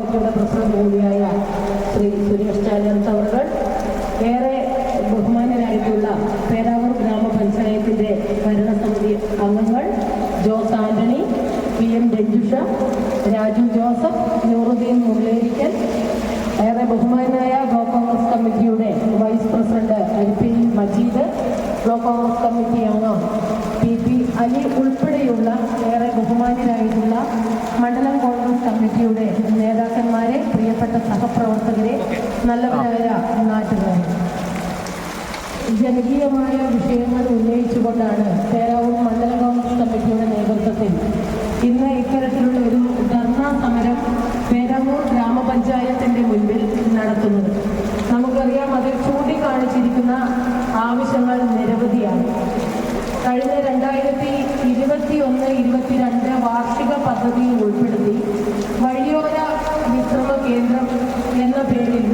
പാർട്ടിയുടെ പ്രസിഡന്റ് കൂടിയായ ശ്രീ സുരേഷ് ചാലൻസ് അവർ ഏറെ ബഹുമാനരായിട്ടുള്ള പേരാവൂർ ഗ്രാമപഞ്ചായത്തിന്റെ ഭരണസമിതി അംഗങ്ങൾ ജോസ് ആന്റണി പി എം രഞ്ജുഷ രാജു ജോസഫ് നൂറുദ്ദീൻ മുള്ളേരിക്കൽ ഏറെ ബഹുമാനായ ബ്ലോക്ക് കോൺഗ്രസ് കമ്മിറ്റിയുടെ vice president Ali P Majeed block congress committee അംഗം പി പി അലി ഉൾപ്പെടെയുള്ള ഏറെ ബഹുമാനരായിട്ടുള്ള മണ്ഡലം കോൺഗ്രസ് കമ്മിറ്റിയുടെ നല്ലവരായ നാട്ടുകാർ ജനകീയമായ വിഷയങ്ങൾ ഉന്നയിച്ചുകൊണ്ടാണ് പേരാവൂർ മണ്ഡല കോൺഗ്രസ് കമ്മിറ്റിയുടെ നേതൃത്വത്തിൽ ഇന്ന് ഇത്തരത്തിലുള്ള ഒരു ധർണ സമരം പേരാവൂർ ഗ്രാമപഞ്ചായത്തിന്റെ മുൻപിൽ നടത്തുന്നത്. നമുക്കറിയാം അതിൽ ചൂണ്ടിക്കാണിച്ചിരിക്കുന്ന ആവശ്യങ്ങൾ നിരവധിയാണ്. കഴിഞ്ഞ രണ്ടായിരത്തി ഇരുപത്തി ഒന്ന് ഇരുപത്തിരണ്ട് വാർഷിക പദ്ധതിയിൽ ഉൾപ്പെടുത്തി വഴിയോര വിശ്രമ കേന്ദ്രം എന്ന പേരിൽ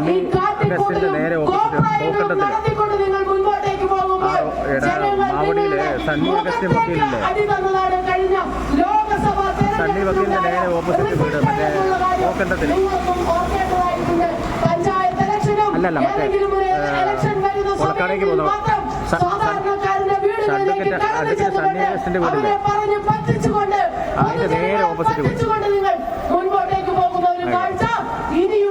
കണ്ണി ബസ്സിന്റെ നേരെ മാവടിയിലെ സണ്ണി അഗസ്ത്യ വക്കീലില്ലേ സണ്ണി വക്കീലിന്റെ നേരെ ഓപ്പോസിറ്റ് വീട് മറ്റേ പോക്കട്ടത്തിൽ അല്ലല്ല മറ്റേ കൊളക്കാടേക്ക് പോകുന്ന അഡ്വക്കേറ്റ് സണ്ണി അഗസ്റ്റിന്റെ വീടില്ലേ അതിന്റെ നേരെ ഓപ്പോസിറ്റ് വീട് പോകുന്ന ഒരു ഇനിയും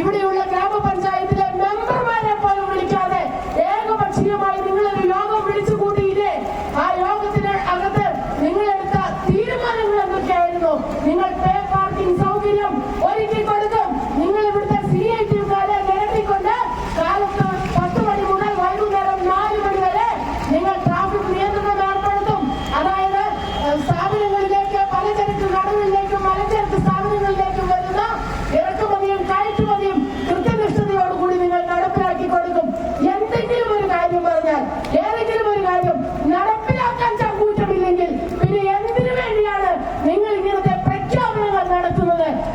ഇവിടെയുള്ള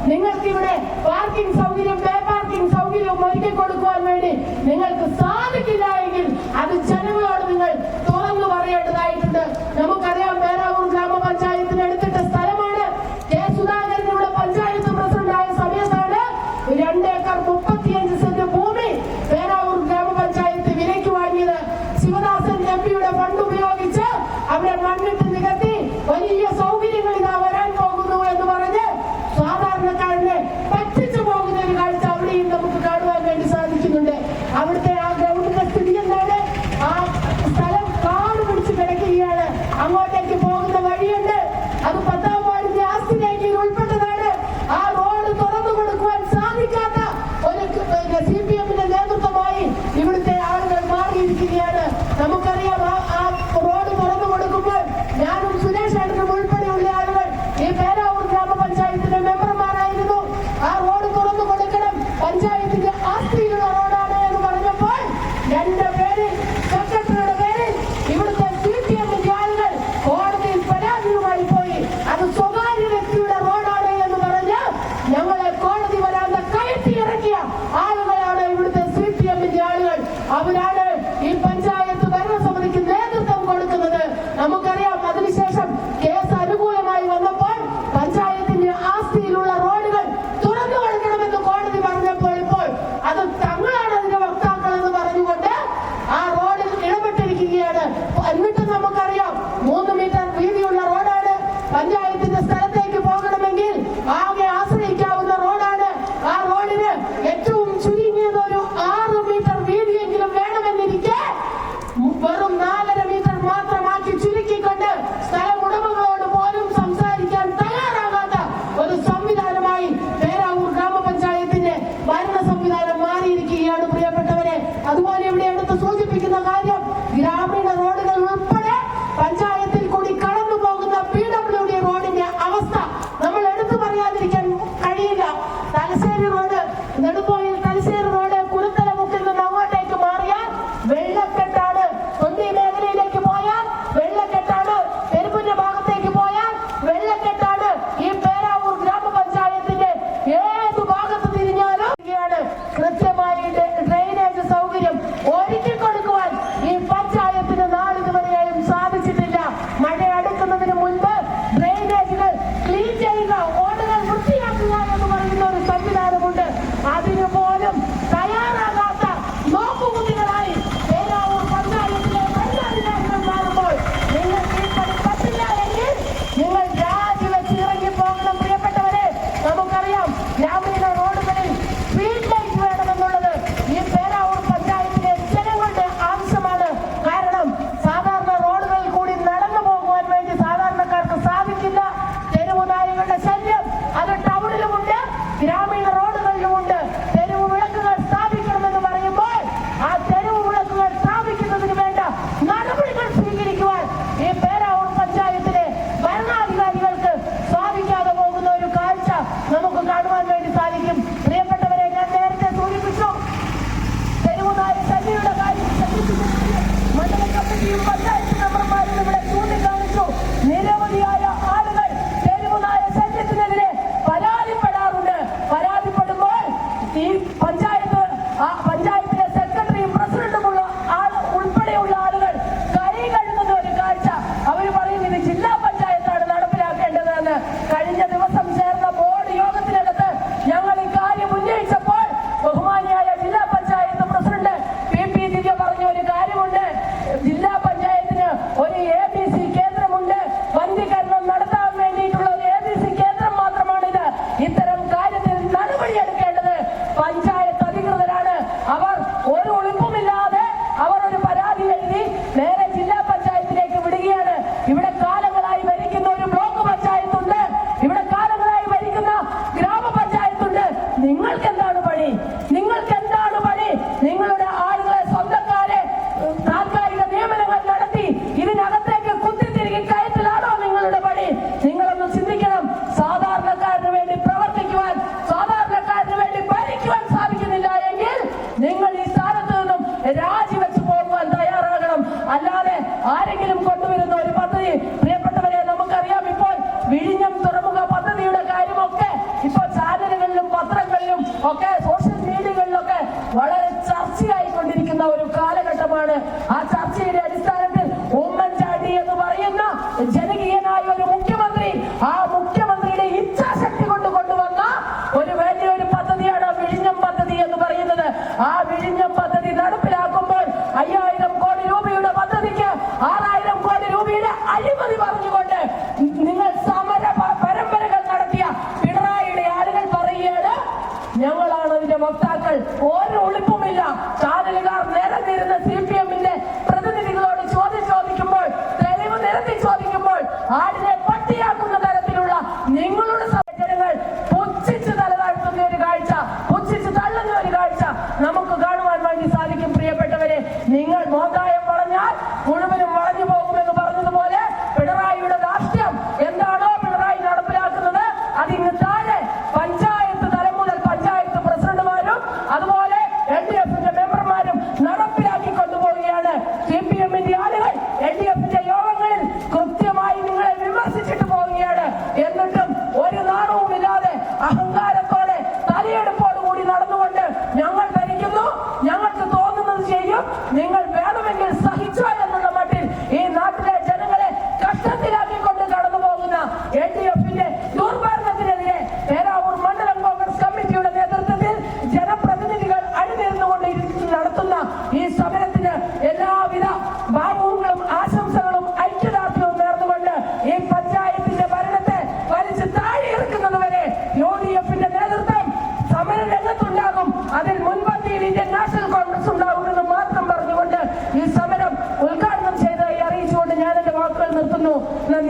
നിങ്ങൾക്ക് ഇവിടെ പാർക്കിംഗ് സൗകര്യം പേ പാർക്കിംഗ് സൗകര്യവും ഒരുക്കി കൊടുക്കുവാൻ വേണ്ടി നിങ്ങൾക്ക് സാധിക്കില്ല എങ്കിൽ I want to thank you. അവിടെ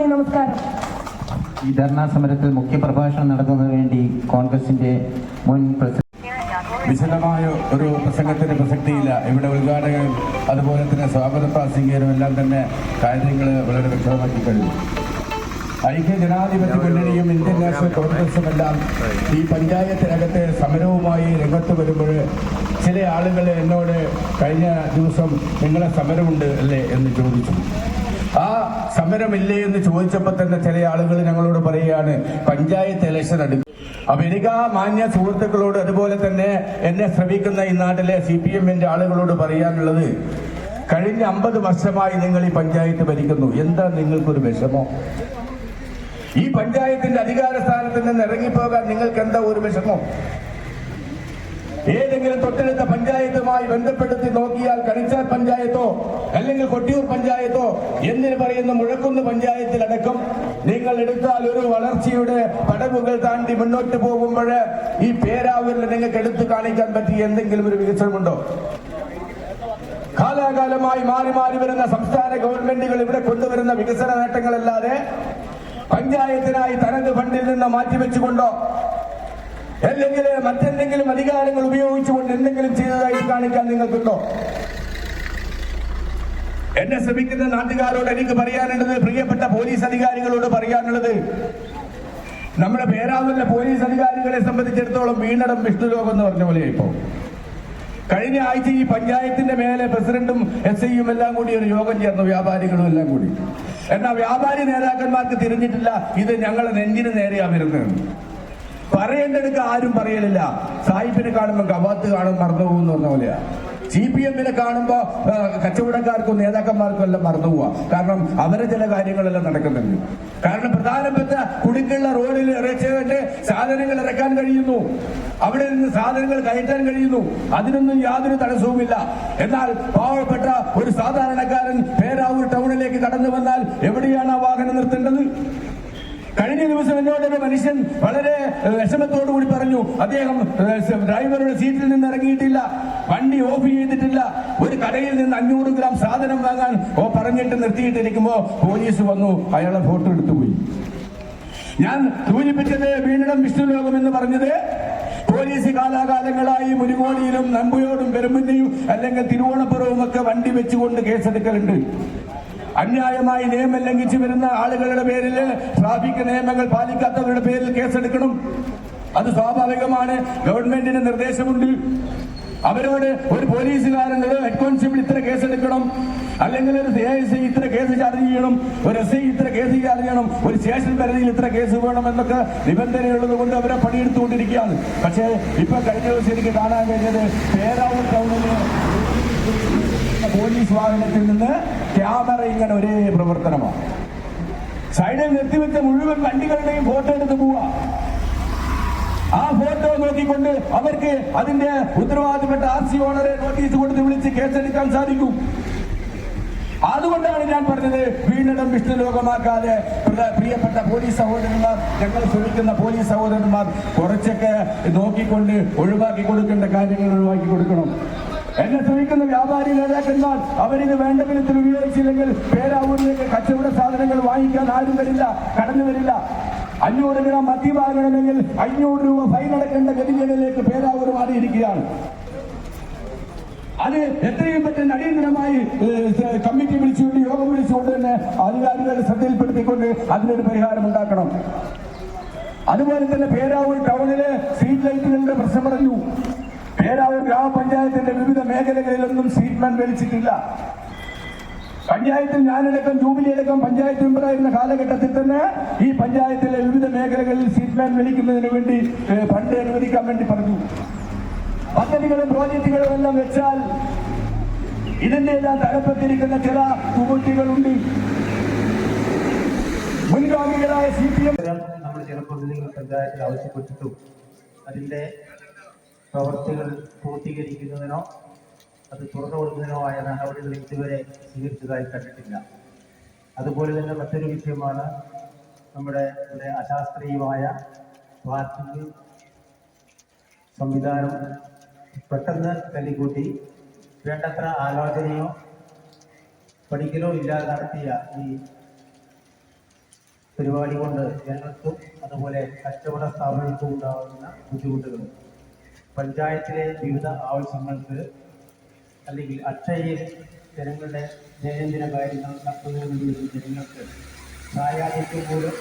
നമസ്കാരം. ഈ ധർണാ സമരത്തിൽ മുഖ്യ പ്രഭാഷണം നടത്തുന്നതിന് വേണ്ടി കോൺഗ്രസിന്റെ മുൻ പ്രസിഡന്റ് വിശദമായ ഒരു പ്രസംഗത്തിന് പ്രസക്തിയില്ല. ഇവിടെ ഉദ്ഘാടകൻ അതുപോലെ തന്നെ സ്വാഗത പ്രാസംഗികരും എല്ലാം തന്നെ കാര്യങ്ങൾ വളരെ വ്യക്തമാക്കി കഴിഞ്ഞു. ഐക്യ ജനാധിപത്യ മുന്നണിയും ഇന്ത്യൻ നാഷണൽ കോൺഗ്രസും എല്ലാം ഈ പഞ്ചായത്തിനകത്തെ സമരവുമായി രംഗത്ത് വരുമ്പോൾ ചില ആളുകൾ എന്നോട് കഴിഞ്ഞ ദിവസം നിങ്ങളെ സമരമുണ്ട് അല്ലേ? എന്ന് ചോദിച്ചു. ആ സമരമില്ലേ എന്ന് ചോദിച്ചപ്പോൾ തന്നെ ചില ആളുകൾ ഞങ്ങളോട് പറയുകയാണ് പഞ്ചായത്ത് ഇലക്ഷൻ എടുക്കും അപ്പൊ എനിക്ക് ആ മാന്യ സുഹൃത്തുക്കളോട് അതുപോലെ തന്നെ എന്നെ ശ്രമിക്കുന്ന ഈ നാട്ടിലെ സി പി എമ്മിന്റെ ആളുകളോട് പറയാനുള്ളത് കഴിഞ്ഞ അമ്പത് വർഷമായി നിങ്ങൾ ഈ പഞ്ചായത്ത് ഭരിക്കുന്നു. എന്താ നിങ്ങൾക്കൊരു വിഷമോ? ഈ പഞ്ചായത്തിന്റെ അധികാര സ്ഥാനത്ത് നിന്ന് ഇറങ്ങിപ്പോകാൻ നിങ്ങൾക്ക് എന്താ ഒരു വിഷമോ? ഏതെങ്കിലും തൊട്ടടുത്ത പഞ്ചായത്തുമായി ബന്ധപ്പെടുത്തി നോക്കിയാൽ കണിച്ചാൽ പഞ്ചായത്തോ അല്ലെങ്കിൽ കൊട്ടിയൂർ പഞ്ചായത്തോ എന്നിന് പറയുന്ന മുഴക്കുന്ന് പഞ്ചായത്തിലടക്കം നിങ്ങൾ എടുത്താൽ ഒരു വളർച്ചയുടെ പടവുകൾ താണ്ടി മുന്നോട്ട് പോകുമ്പോൾ ഈ പേരാവൂരിൽ നിങ്ങൾക്ക് എടുത്തു കാണിക്കാൻ പറ്റിയ എന്തെങ്കിലും ഒരു വികസനമുണ്ടോ? കാലാകാലമായി മാറി മാറി വരുന്ന സംസ്ഥാന ഗവൺമെന്റുകൾ ഇവിടെ കൊണ്ടുവരുന്ന വികസന നേട്ടങ്ങളല്ലാതെ പഞ്ചായത്തിനായി തനത് ഫണ്ടിൽ നിന്ന് മാറ്റിവെച്ചുകൊണ്ടോ അല്ലെങ്കിൽ മറ്റെന്തെങ്കിലും അധികാരങ്ങൾ ഉപയോഗിച്ചുകൊണ്ട് എന്തെങ്കിലും ചെയ്തതായി കാണിക്കാൻ നിങ്ങൾക്കുണ്ടോ? എന്നെ ശ്രമിക്കുന്ന നാട്ടുകാരോട് എനിക്ക് പറയാനുള്ളത് പ്രിയപ്പെട്ട പോലീസ് അധികാരികളോട് പറയാനുള്ളത്. നമ്മുടെ പേരാവുന്ന പോലീസ് അധികാരികളെ സംബന്ധിച്ചിടത്തോളം വീണടം വിഷ്ണുലോകം എന്ന് പറഞ്ഞ പോലെ ഇപ്പോ കഴിഞ്ഞ ആഴ്ച ഈ പഞ്ചായത്തിന്റെ മേലെ പ്രസിഡന്റും എസ് ഐയും എല്ലാം കൂടി ഒരു യോഗം ചേർന്നു വ്യാപാരികളും എല്ലാം കൂടി. എന്നാ വ്യാപാരി നേതാക്കന്മാർക്ക് തിരിഞ്ഞിട്ടില്ല ഇത് ഞങ്ങളെ നെഞ്ചിന് നേരെയാ വരുന്നത്. പറയേണ്ടടുക്ക് ആരും പറയലില്ല. സാഹിബിനെ കാണുമ്പോൾ കവാത്ത് കാണും മറന്നു പോകുന്നു പറഞ്ഞ പോലെയാ. സി പി എമ്മിനെ കാണുമ്പോ ആ, കച്ചവടക്കാർക്കും നേതാക്കന്മാർക്കും എല്ലാം മറന്നു പോവാ കാരണം അവരെ ചില കാര്യങ്ങളെല്ലാം നടക്കുന്നുണ്ട്. കാരണം പ്രധാനപ്പെട്ട കുടിക്കുള്ള റോഡിൽ ഇറച്ചിട്ട് സാധനങ്ങൾ ഇറക്കാൻ കഴിയുന്നു. അവിടെ നിന്ന് സാധനങ്ങൾ കയറ്റാൻ കഴിയുന്നു. അതിനൊന്നും യാതൊരു തടസ്സവുമില്ല. എന്നാൽ പാവപ്പെട്ട ഒരു സാധാരണക്കാരൻ പേരാവൂർ ടൗണിലേക്ക് കടന്നു വന്നാൽ എവിടെയാണ് ആ വാഹനം നിർത്തേണ്ടത്? കഴിഞ്ഞ ദിവസം എന്നോട് ഒരു മനുഷ്യൻ വളരെ വിഷമത്തോടു കൂടി പറഞ്ഞു അദ്ദേഹം ഡ്രൈവറുടെ സീറ്റിൽ നിന്ന് ഇറങ്ങിയിട്ടില്ല വണ്ടി ഓഫ് ചെയ്തിട്ടില്ല ഒരു കടയിൽ നിന്ന് അഞ്ഞൂറ് ഗ്രാം സാധനം വാങ്ങാൻ ഓ പറഞ്ഞിട്ട് നിർത്തിയിട്ടിരിക്കുമ്പോ പോലീസ് വന്നു അയാളെ ഫോട്ടോ എടുത്തുപോയി ഞാൻ സൂചിപ്പിച്ചത് വീണിടം വിഷ്ണുലോകം എന്ന് പറഞ്ഞത് പോലീസ് കാലാകാലങ്ങളായി മുരുകോടിയിലും നമ്പുയോടും പെരുമ്പുന്നയും അല്ലെങ്കിൽ തിരുവോണപ്പുറവും ഒക്കെ വണ്ടി വെച്ചുകൊണ്ട് കേസെടുക്കലുണ്ട്. അന്യായമായി നിയമം ലംഘിച്ചു വരുന്ന ആളുകളുടെ പേരിൽ ട്രാഫിക് നിയമങ്ങൾ പാലിക്കാത്തവരുടെ പേരിൽ കേസെടുക്കണം. അത് സ്വാഭാവികമാണ്. ഗവൺമെന്റിന് നിർദ്ദേശമുണ്ട്. അവരോട് ഒരു പോലീസുകാരൻ ഹെഡ് കോൺസ്റ്റബിൾ ഇത്ര കേസെടുക്കണം. അല്ലെങ്കിൽ ഒരു എസ് ഐ ഇത്ര കേസ് ചാർജ് ചെയ്യണം. ഒരു എസ് ഐ ഇത്ര കേസ് ചാർജ് ചെയ്യണം. ഒരു സ്റ്റേഷൻ പരിധിയിൽ ഇത്ര കേസ് വേണം എന്നൊക്കെ നിബന്ധനയുള്ളത് കൊണ്ട് അവരെ പണിയെടുത്തുകൊണ്ടിരിക്കുകയാണ്. പക്ഷേ ഇപ്പൊ കഴിഞ്ഞ ദിവസം എനിക്ക് കാണാൻ കഴിഞ്ഞത് പേരാവൂർ ടൗണിൽ പോലീസ് വാഹനത്തിൽ നിന്ന് ക്യാമറ ഇങ്ങനെ ഒരേ പ്രവർത്തനമാണ് സൈഡിൽ നിർത്തിവെച്ച മുഴുവൻ വണ്ടികളുടെയും ഫോട്ടോ എടുത്ത് പോവാ. ആ ഫോട്ടോ നോക്കിക്കൊണ്ട് അവർക്ക് അതിന്റെ ഉത്തരവാദിത്തപ്പെട്ട ആർ സി ഓണറെ നോട്ടീസ് കൊടുത്ത് വിളിച്ച് കേസെടുക്കാൻ സാധിക്കും. അതുകൊണ്ടാണ് ഞാൻ പറഞ്ഞത് വീണ്ടും വിഷ്ണു ലോകമാക്കാതെ പ്രിയപ്പെട്ട പോലീസ് സഹോദരന്മാർ ഞങ്ങൾ ശ്രമിക്കുന്ന പോലീസ് സഹോദരന്മാർ കുറച്ചൊക്കെ നോക്കിക്കൊണ്ട് ഒഴിവാക്കി കൊടുക്കേണ്ട കാര്യങ്ങൾ ഒഴിവാക്കി കൊടുക്കണം. എന്നെ ശ്രമിക്കുന്ന വ്യാപാരി നേതാക്കന്മാർ അവരിത് വേണ്ട വിധത്തിൽ ഉപയോഗിച്ചില്ലെങ്കിൽ പേരാവൂരിലേക്ക് കച്ചവട സാധനങ്ങൾ വാങ്ങിക്കാൻ ആരും വരില്ല കടന്നു വരില്ല. അഞ്ഞൂറ് ഗ്രാം മദ്യപാകണമെങ്കിൽ അഞ്ഞൂറ് രൂപ ഫൈൻ അടക്കേണ്ട ഗതികളിലേക്ക് പേരാവൂർ മാറിയിരിക്കുകയാണ്. അത് എത്രയും പെട്ടെന്ന് അടിയന്തരമായി കമ്മിറ്റി വിളിച്ചുകൊണ്ട് യോഗം വിളിച്ചുകൊണ്ട് തന്നെ അധികാരികളുടെ ശ്രദ്ധയിൽപ്പെടുത്തിക്കൊണ്ട് അതിനൊരു പരിഹാരം ഉണ്ടാക്കണം. അതുപോലെ തന്നെ പേരാവൂർ ടൗണിലെ സ്ട്രീറ്റ് ലൈറ്റുകളുടെ പ്രശ്നം പറഞ്ഞു. പേരാവൂർ ഗ്രാമപഞ്ചായത്തിന്റെ വിവിധ മേഖലകളിലൊന്നും സീറ്റ് മാൻ വലിച്ചിട്ടില്ല പഞ്ചായത്തിൽ ഞാനടക്കം ജൂബിലി അടക്കം പഞ്ചായത്ത് മെമ്പറായിരുന്ന കാലഘട്ടത്തിൽ തന്നെ ഈ പഞ്ചായത്തിലെ വിവിധ മേഖലകളിൽ സീറ്റ് മാൻ വലിക്കുന്നതിന് വേണ്ടി ഫണ്ട് അനുവദിക്കാൻ വേണ്ടി പറഞ്ഞു. പദ്ധതികളും പ്രോജക്റ്റുകളും എല്ലാം വെച്ചാൽ ഇതിന്റെ എല്ലാം തലപ്പത്തിരിക്കുന്ന ചില കുട്ടികളുണ്ട് മുൻഗാമികളായ സി പി എം നമ്മൾ ചില പ്രതിനിധികൾ പഞ്ചായത്തിൽ ആവശ്യപ്പെട്ടിട്ടും അതിന്റെ പ്രവർത്തികൾ പൂർത്തീകരിക്കുന്നതിനോ അത് തുറന്നു കൊടുക്കുന്നതിനോ ആയ നടപടികൾ ഇതുവരെ സ്വീകരിച്ചതായി കണ്ടിട്ടില്ല. അതുപോലെ തന്നെ മറ്റൊരു വിഷയമാണ് നമ്മുടെ ഇവിടെ അശാസ്ത്രീയമായ പാർക്കിംഗ് സംവിധാനം പെട്ടെന്ന് തല്ലിക്കൂട്ടി. വേണ്ടത്ര ആലോചനയോ പഠിക്കലോ ഇല്ലാതെ നടത്തിയ ഈ പരിപാടി കൊണ്ട് ജനങ്ങൾക്കും അതുപോലെ കച്ചവട സ്ഥാപനങ്ങൾക്കും ഉണ്ടാകുന്ന ബുദ്ധിമുട്ടുകൾ പഞ്ചായത്തിലെ വിവിധ ആവശ്യങ്ങൾക്ക് അല്ലെങ്കിൽ അക്ഷയയിൽ ജനങ്ങളുടെ ദൈനംദിന കാര്യങ്ങൾ നടത്തുന്നതിന് വേണ്ടി ജനങ്ങൾക്ക് പ്രായാധിക്യം പോലും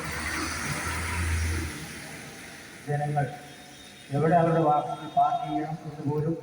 ജനങ്ങൾ എവിടെ അവരുടെ വാഹനങ്ങൾ പാർക്ക് ചെയ്യണം എന്ന് പോലും